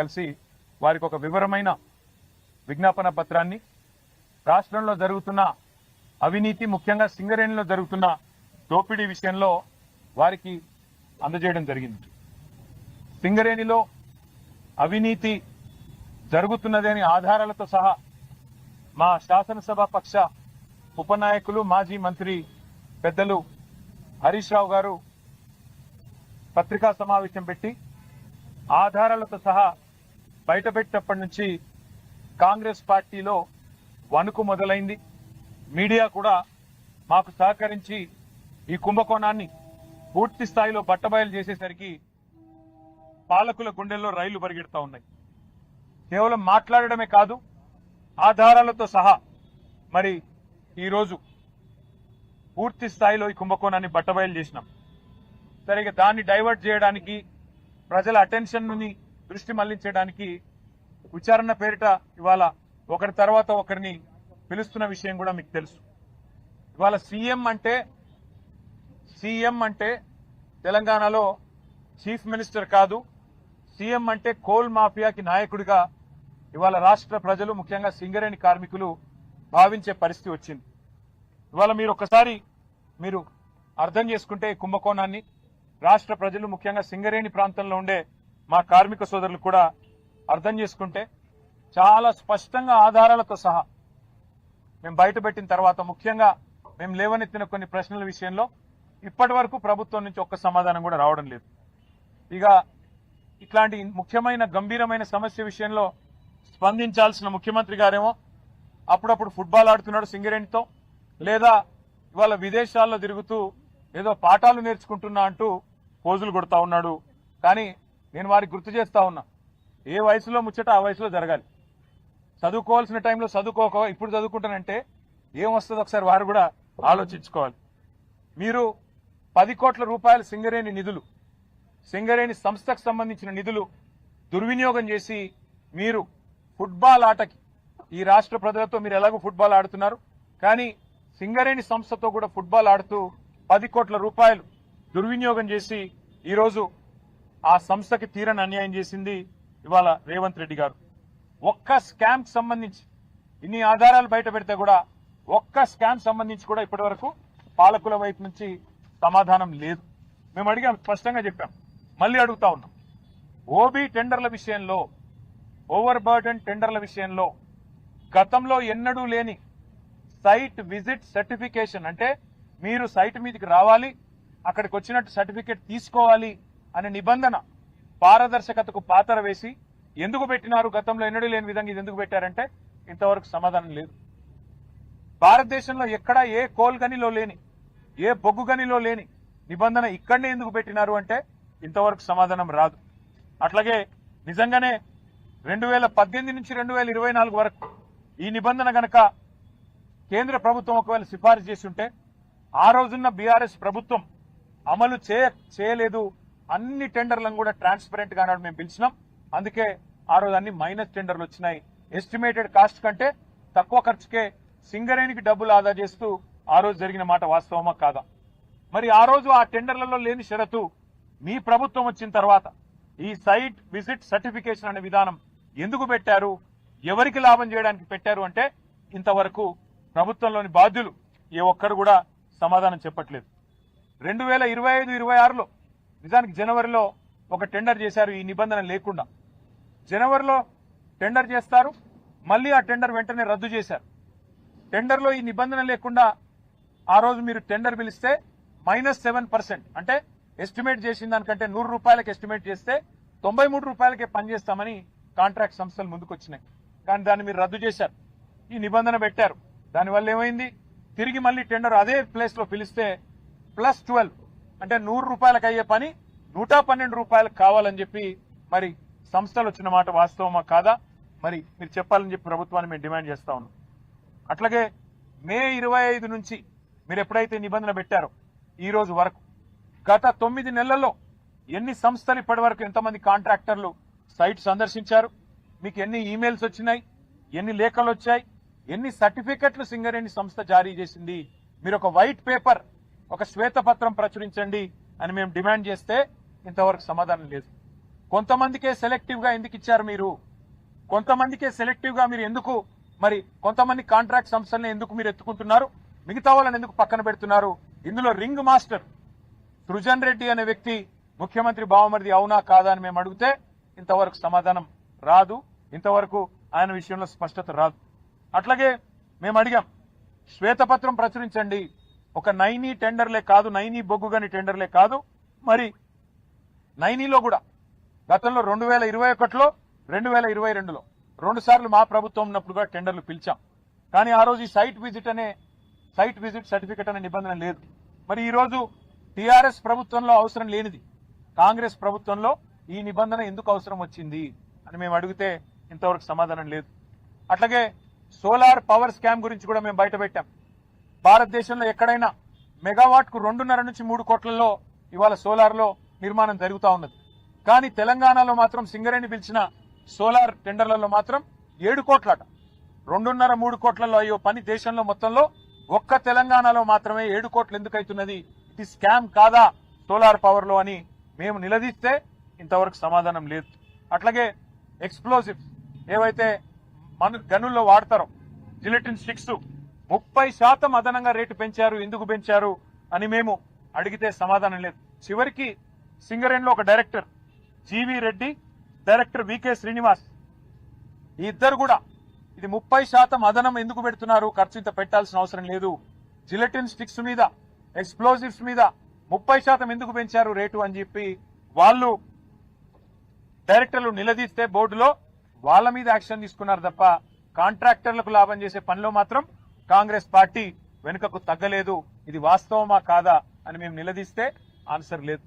కలిసి వారికి ఒక వివరమైన విజ్ఞాపన పత్రాన్ని రాష్ట్రంలో జరుగుతున్న అవినీతి ముఖ్యంగా సింగరేణిలో జరుగుతున్న దోపిడీ విషయంలో వారికి అందజేయడం జరిగింది. సింగరేణిలో అవినీతి జరుగుతున్నదని ఆధారాలతో సహా మా శాసనసభ పక్ష ఉపనాయకులు మాజీ మంత్రి పెద్దలు హరీష్ రావు గారు పత్రికా సమావేశం పెట్టి ఆధారాలతో సహా బయటపెట్టినప్పటి నుంచి కాంగ్రెస్ పార్టీలో వణుకు మొదలైంది. మీడియా కూడా మాకు సహకరించి ఈ కుంభకోణాన్ని పూర్తి స్థాయిలో బట్టబయలు చేసేసరికి పాలకుల గుండెల్లో రైళ్ళు పరిగెడతా ఉన్నాయి. కేవలం మాట్లాడడమే కాదు ఆధారాలతో సహా మరి ఈరోజు పూర్తి స్థాయిలో ఈ కుంభకోణాన్ని బట్టబయలు చేసినాం. సరిగా దాన్ని డైవర్ట్ చేయడానికి ప్రజల అటెన్షన్ని దృష్టి మళ్ళించడానికి విచారణ పేరిట ఇవాళ ఒకరి తర్వాత ఒకరిని పిలుస్తున్న విషయం కూడా మీకు తెలుసు. ఇవాళ సీఎం అంటే సీఎం అంటే తెలంగాణలో చీఫ్ మినిస్టర్ కాదు. సీఎం అంటే కోల్ మాఫియాకి నాయకుడిగా ఇవాళ రాష్ట్ర ప్రజలు ముఖ్యంగా సింగరేణి కార్మికులు భావించే పరిస్థితి వచ్చింది. ఇవాళ మీరు ఒకసారి మీరు అర్థం చేసుకుంటే కుంభకోణాన్ని. రాష్ట్ర ప్రజలు ముఖ్యంగా సింగరేణి ప్రాంతంలో ఉండే మా కార్మిక సోదరులు కూడా అర్థం చేసుకుంటే చాలా స్పష్టంగా ఆధారాలతో సహా మేము బయటపెట్టిన తర్వాత ముఖ్యంగా మేము లేవనెత్తిన కొన్ని ప్రశ్నల విషయంలో ఇప్పటి వరకు ప్రభుత్వం నుంచి ఒక్క సమాధానం కూడా రావడం లేదు. ఇక ఇట్లాంటి ముఖ్యమైన గంభీరమైన సమస్య విషయంలో స్పందించాల్సిన ముఖ్యమంత్రి గారేమో అప్పుడప్పుడు ఫుట్బాల్ ఆడుతున్నాడు సింగరేణితో లేదా ఇవాళ విదేశాల్లో తిరుగుతూ ఏదో పాఠాలు నేర్చుకుంటున్నా అంటూ పోజులు కొడతా ఉన్నాడు. కానీ నేను వారికి గుర్తు చేస్తా ఉన్నా. ఏ వయసులో ముచ్చట ఆ వయసులో జరగాలి. చదువుకోవాల్సిన టైంలో చదువుకోక ఇప్పుడు చదువుకుంటానంటే ఏం వస్తుందో ఒకసారి వారు కూడా ఆలోచించుకోవాలి. మీరు పది కోట్ల రూపాయల సింగరేణి నిధులు సింగరేణి సంస్థకు సంబంధించిన నిధులు దుర్వినియోగం చేసి మీరు ఫుట్బాల్ ఆటకి ఈ రాష్ట్ర ప్రజలతో మీరు ఎలాగో ఫుట్బాల్ ఆడుతున్నారు? కానీ సింగరేణి సంస్థతో కూడా ఫుట్బాల్ ఆడుతూ పది కోట్ల రూపాయలు దుర్వినియోగం చేసి ఈరోజు ఆ సంస్థకి తీరని అన్యాయం చేసింది ఇవాళ రేవంత్ రెడ్డి గారు. ఒక్క స్కామ్ సంబంధించి ఇన్ని ఆధారాలు బయట పెడితే కూడా ఒక్క స్కామ్ సంబంధించి కూడా ఇప్పటి వరకు పాలకుల వైపు నుంచి సమాధానం లేదు. మేము అడిగాం స్పష్టంగా చెప్పాం. మళ్ళీ అడుగుతా ఉన్నాం. ఓబీ టెండర్ల విషయంలో ఓవర్ బర్డెన్ టెండర్ల విషయంలో గతంలో ఎన్నడూ లేని సైట్ విజిట్ సర్టిఫికేషన్ అంటే మీరు సైట్ మీదకి రావాలి అక్కడికి వచ్చినట్టు సర్టిఫికేట్ తీసుకోవాలి అనే నిబంధన పారదర్శకతకు పాతర వేసి ఎందుకు పెట్టినారు? గతంలో ఎన్నడూ లేని విధంగా ఇది ఎందుకు పెట్టారంటే ఇంతవరకు సమాధానం లేదు. భారతదేశంలో ఎక్కడా ఏ కోల్ గనిలో లేని ఏ బొగ్గు గనిలో లేని నిబంధన ఇక్కడనే ఎందుకు పెట్టినారు అంటే ఇంతవరకు సమాధానం రాదు. అట్లాగే నిజంగానే రెండు వేల పద్దెనిమిది నుంచి రెండు వేల ఇరవై నాలుగు వరకు ఈ నిబంధన గనక కేంద్ర ప్రభుత్వం ఒకవేళ సిఫారసు చేసి ఉంటే ఆ రోజున్న బీఆర్ఎస్ ప్రభుత్వం అమలు చేయ చేయలేదు అన్ని టెండర్లను కూడా ట్రాన్స్పరెంట్గా మేము పిలిచినాం. అందుకే ఆ రోజు అన్ని మైనస్ టెండర్లు వచ్చినాయి. ఎస్టిమేటెడ్ కాస్ట్ కంటే తక్కువ ఖర్చుకే సింగరేణికి డబ్బులు ఆదా చేస్తూ ఆ రోజు జరిగిన మాట వాస్తవమా కాదా? మరి ఆ రోజు ఆ టెండర్లలో లేని షరతు మీ ప్రభుత్వం వచ్చిన తర్వాత ఈ సైట్ విజిట్ సర్టిఫికేషన్ అనే విధానం ఎందుకు పెట్టారు? ఎవరికి లాభం చేయడానికి పెట్టారు అంటే ఇంతవరకు ప్రభుత్వంలోని బాధ్యులు ఏ ఒక్కరు కూడా సమాధానం చెప్పట్లేదు. రెండు వేల ఇరవై ఐదు ఇరవై ఆరులో నిజానికి జనవరిలో ఒక టెండర్ చేశారు ఈ నిబంధన లేకుండా. జనవరిలో టెండర్ చేస్తారు మళ్ళీ ఆ టెండర్ వెంటనే రద్దు చేశారు. టెండర్లో ఈ నిబంధన లేకుండా ఆ రోజు మీరు టెండర్ పిలిస్తే మైనస్ సెవెన్ పర్సెంట్ అంటే ఎస్టిమేట్ చేసిన దానికంటే నూరు రూపాయలకి ఎస్టిమేట్ చేస్తే తొంభై మూడు రూపాయలకే పనిచేస్తామని కాంట్రాక్ట్ సంస్థలు ముందుకొచ్చినాయి. కానీ దాన్ని మీరు రద్దు చేశారు. ఈ నిబంధన పెట్టారు. దానివల్ల ఏమైంది? తిరిగి మళ్ళీ టెండర్ అదే ప్లేస్లో పిలిస్తే ప్లస్ ట్వెల్వ్ అంటే నూరు రూపాయలకు అయ్యే పని నూట పన్నెండు రూపాయలకు కావాలని చెప్పి మరి సంస్థలు వచ్చిన మాట వాస్తవమా కాదా? మరి మీరు చెప్పాలని చెప్పి ప్రభుత్వాన్ని మేము డిమాండ్ చేస్తా ఉన్నాం. అట్లాగే మే ఇరవై ఐదు నుంచి మీరు ఎప్పుడైతే నిబంధన పెట్టారో ఈ రోజు వరకు గత తొమ్మిది నెలల్లో ఎన్ని సంస్థలు ఇప్పటి వరకు ఎంతమంది కాంట్రాక్టర్లు సైట్ సందర్శించారు? మీకు ఎన్ని ఈమెయిల్స్ వచ్చినాయి? ఎన్ని లేఖలు వచ్చాయి? ఎన్ని సర్టిఫికెట్లు సింగరేణి సంస్థ జారీ చేసింది? మీరు ఒక వైట్ పేపర్ ఒక శ్వేతపత్రం ప్రచురించండి అని మేము డిమాండ్ చేస్తే ఇంతవరకు సమాధానం లేదు. కొంతమందికే సెలెక్టివ్గా ఎందుకు ఇచ్చారు మీరు? కొంతమందికే సెలెక్టివ్గా మీరు ఎందుకు? మరి కొంతమంది కాంట్రాక్ట్ సంస్థలను ఎందుకు మీరు ఎత్తుకుంటున్నారు? మిగతా వాళ్ళని ఎందుకు పక్కన పెడుతున్నారు? ఇందులో రింగ్ మాస్టర్ సృజన్ రెడ్డి అనే వ్యక్తి ముఖ్యమంత్రి బావమరిది అవునా కాదా అని మేము అడిగితే ఇంతవరకు సమాధానం రాదు. ఇంతవరకు ఆయన విషయంలో స్పష్టత రాదు. అట్లాగే మేము అడిగాం శ్వేతపత్రం ప్రచురించండి. ఒక నైనీ టెండర్లే కాదు నైనీ బొగ్గుగని టెండర్లే కాదు. మరి నైనీలో కూడా గతంలో రెండు వేల ఇరవై ఒకటిలో రెండు వేల ఇరవై రెండులో రెండు సార్లు మా ప్రభుత్వం ఉన్నప్పుడు కూడా టెండర్లు పిలిచాం. కానీ ఆ రోజు ఈ సైట్ విజిట్ అనే సైట్ విజిట్ సర్టిఫికెట్ అనే నిబంధన లేదు. మరి ఈ రోజు ప్రభుత్వంలో అవసరం లేనిది. కాంగ్రెస్ ప్రభుత్వంలో ఈ నిబంధన ఎందుకు అవసరం వచ్చింది అని మేము అడిగితే ఇంతవరకు సమాధానం లేదు. అట్లాగే సోలార్ పవర్ స్కామ్ గురించి కూడా మేము బయట పెట్టాం. భారతదేశంలో ఎక్కడైనా మెగావాట్కు రెండున్నర నుంచి మూడు కోట్లలో ఇవాళ సోలార్లో నిర్మాణం జరుగుతూ ఉన్నది. కానీ తెలంగాణలో మాత్రం సింగరేణి పిలిచిన సోలార్ టెండర్లలో మాత్రం ఏడు కోట్లట. రెండున్నర మూడు కోట్లలో అయ్యో పని దేశంలో మొత్తంలో ఒక్క తెలంగాణలో మాత్రమే ఏడు కోట్లు ఎందుకైతున్నది? ఇది స్కామ్ కాదా సోలార్ పవర్లో అని మేము నిలదీస్తే ఇంతవరకు సమాధానం లేదు. అట్లాగే ఎక్స్ప్లోజివ్స్ ఏవైతే మన గనుల్లో వాడతారో జిలెటిన్ స్టిక్స్ ముప్పై శాతం అదనంగా రేటు పెంచారు ఎందుకు పెంచారు అని మేము అడిగితే సమాధానం లేదు. చివరికి సింగరేణిలో ఒక director GV Reddy director VK Srinivas ఈ ఇద్దరు కూడా ఇది ముప్పై శాతం అదనం ఎందుకు పెడుతున్నారు ఖర్చు ఇంత పెట్టాల్సిన అవసరం లేదు. జిలెటిన్ స్టిక్స్ మీద ఎక్స్ప్లోజివ్స్ మీద ముప్పై శాతం ఎందుకు పెంచారు రేటు అని చెప్పి వాళ్ళు డైరెక్టర్లు నిలదీస్తే బోర్డులో వాళ్ళ మీద యాక్షన్ తీసుకున్నారు తప్ప కాంట్రాక్టర్లకు లాభం చేసే పనిలో మాత్రం కాంగ్రెస్ పార్టీ వెనుకకు తగ్గలేదు. ఇది వాస్తవమా కాదా అని మేము నిలదీస్తే ఆన్సర్ లేదు.